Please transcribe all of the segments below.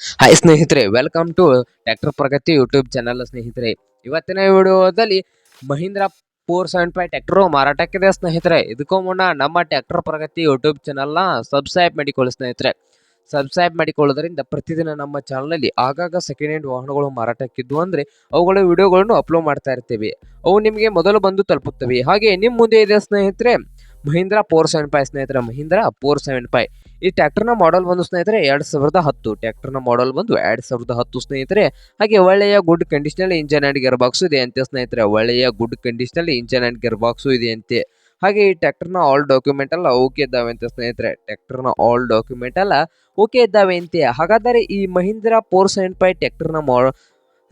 Hi ಸ್ನೇಹಿತರೆ welcome to tractor Pragati YouTube channel ಸ್ನೇಹಿತರೆ. ಇವತ್ತಿನ ವಿಡಿಯೋದಲ್ಲಿ Mahindra four seven five tractor ಮಾರಾಟಕ್ಕಿದೆ ಸ್ನೇಹಿತರೆ. ಇದಕ್ಕೂ ಮುನ್ನ ನಮ್ಮ ಟ್ಯಾಕ್ಟರ್ ಪ್ರಗತಿ ಯೂಟ್ಯೂಬ್ ಚಾನಲ್ನ ಸಬ್ಸ್ಕ್ರೈಬ್ ಮಾಡಿಕೊಳ್ಳಿ ಸ್ನೇಹಿತರೆ. ಸಬ್ಸ್ಕ್ರೈಬ್ ಮಾಡಿಕೊಳ್ಳೋದ್ರಿಂದ ಪ್ರತಿದಿನ ನಮ್ಮ ಚಾನಲಲ್ಲಿ ಆಗಾಗ ಸೆಕೆಂಡ್ ಹ್ಯಾಂಡ್ ವಾಹನಗಳು ಮಾರಾಟಕ್ಕಿದ್ದು ಅಂದರೆ ಅವುಗಳ ವಿಡಿಯೋಗಳನ್ನು ಅಪ್ಲೋಡ್ ಮಾಡ್ತಾ ಇರ್ತೀವಿ. ಅವು ನಿಮಗೆ ಮೊದಲು ಬಂದು ತಲುಪುತ್ತವೆ. ಹಾಗೆ ನಿಮ್ಮ ಮುಂದೆ ಇದೆ ಸ್ನೇಹಿತರೆ ಮಹೀಂದ್ರ ಫೋರ್ ಸೆವೆನ್ ಫೈವ್ ಸ್ನೇಹಿತರೆ, ಮಹೀಂದ್ರಾ ಫೋರ್ ಸೆವೆನ್ ಫೈವ್. ಈ ಟ್ಯಾಕ್ಟರ್ನ ಮಾಡಲ್ ಬಂದು ಸ್ನೇಹಿತರೆ, ಎರಡು ಸಾವಿರದ ಹತ್ತು. ಟ್ಯಾಕ್ಟರ್ನ ಮಾಡಲ್ ಬಂದು ಎರಡು ಸಾವಿರದ ಹತ್ತು ಸ್ನೇಹಿತರೆ. ಹಾಗೆ ಒಳ್ಳೆಯ ಗುಡ್ ಕಂಡೀಷನಲ್ಲಿ ಇಂಜನ್ ಆ್ಯಂಡ್ ಗೇರ್ ಬಾಕ್ಸು ಇದೆ ಅಂತೆ ಸ್ನೇಹಿತರೆ. ಒಳ್ಳೆಯ ಗುಡ್ ಕಂಡೀಷನಲ್ಲಿ ಇಂಜನ್ ಆ್ಯಂಡ್ ಗೇರ್ ಬಾಕ್ಸು ಇದೆ ಅಂತೆ. ಹಾಗೆ ಈ ಟ್ಯಾಕ್ಟರ್ನ ಆಲ್ ಡಾಕ್ಯುಮೆಂಟ್ ಎಲ್ಲ ಓಕೆ ಇದ್ದಾವೆ ಅಂತ ಸ್ನೇಹಿತರೆ. ಟ್ಯಾಕ್ಟರ್ನ ಆಲ್ ಡಾಕ್ಯುಮೆಂಟ್ ಎಲ್ಲ ಓಕೆ ಇದ್ದಾವೆ ಅಂತೆ. ಹಾಗಾದರೆ ಈ ಮಹೀಂದ್ರಾ ಫೋರ್ ಸೆವೆನ್ ಫೈವ್ ಟ್ಯಾಕ್ಟರ್ನ ಮಾ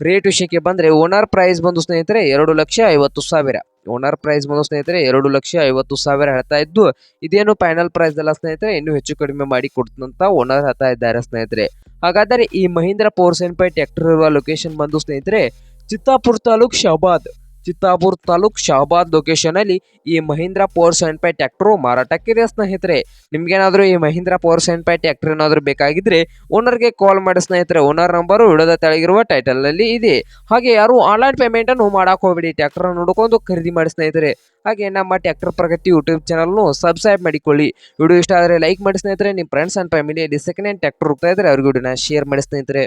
ರೇಟ್ ವಿಷಯಕ್ಕೆ ಬಂದರೆ ಓನರ್ ಪ್ರೈಸ್ ಬಂದು ಸ್ನೇಹಿತರೆ, ಎರಡು ಲಕ್ಷ ಐವತ್ತು ಸಾವಿರ. ಓನರ್ ಪ್ರೈಸ್ ಬಂದು ಸ್ನೇಹಿತರೆ ಎರಡು ಲಕ್ಷ ಐವತ್ತು ಸಾವಿರ ಹೇಳ್ತಾ ಇದ್ದು, ಇದೇನು ಫೈನಲ್ ಪ್ರೈಸ್ ಅಲ್ಲ ಸ್ನೇಹಿತರೆ, ಇನ್ನೂ ಹೆಚ್ಚು ಕಡಿಮೆ ಮಾಡಿ ಕೊಡ್ತಂತ ಓನರ್ ಹೇಳ್ತಾ ಇದ್ದಾರೆ ಸ್ನೇಹಿತರೆ. ಹಾಗಾದರೆ ಈ Mahindra four seven five tractor ಇರುವ ಲೊಕೇಶನ್ ಬಂದು ಸ್ನೇಹಿತರೆ, ಚಿತ್ತಾಪುರ ತಾಲೂಕ್ ಶಾಬಾದ್ ಚಿತ್ತಾಪುರ ತಾಲೂಕ್ ಶಹಬಾದ್ ಲೊಕೇಶನ್ ಅಲ್ಲಿ ಈ Mahindra four seven five tractor ಮಾರಾಟಕ್ಕಿದೆ ಸ್ನೇಹಿತರೆ. ನಿಮ್ಗೇನಾದ್ರೂ ಈ Mahindra four seven five tractor ಏನಾದರೂ ಬೇಕಾಗಿದ್ರೆ ಓನರ್ಗೆ ಕಾಲ್ ಮಾಡಿ ಸ್ನೇಹಿತರೆ. ಓನರ್ ನಂಬರು ವಿಡೋದ ತೆಳಗಿರುವ ಟೈಟಲ್ನಲ್ಲಿ ಇದೆ. ಹಾಗೆ ಯಾರು ಆನ್ಲೈನ್ ಪೇಮೆಂಟ್ ಅನ್ನು ಮಾಡಕ್ ಹೋಗ್ಬೇಡಿ. ಟ್ರ್ಯಾಕ್ಟರ್ ನೋಡ್ಕೊಂಡು ಖರೀದಿ ಮಾಡಿ ಸ್ನೇಹಿತರೆ. ಹಾಗೆ ನಮ್ಮ ಟ್ರ್ಯಾಕ್ಟರ್ ಪ್ರಗತಿ ಯೂಟ್ಯೂಬ್ ಚಾನಲ್ನು ಸಬ್ಸ್ಕ್ರೈಬ್ ಮಾಡಿಕೊಳ್ಳಿ. ವಿಡಿಯೋ ಇಷ್ಟ ಆದರೆ ಲೈಕ್ ಮಾಡಿ ಸ್ನೇಹಿತರೆ. ನಿಮ್ಮ friends and family second hand tractor ಹೋಗ್ತಾ ಇದ್ರೆ ಅವ್ರಿಗೆ ಶೇರ್ ಮಾಡಿ ಸ್ನೇಹಿತರೆ.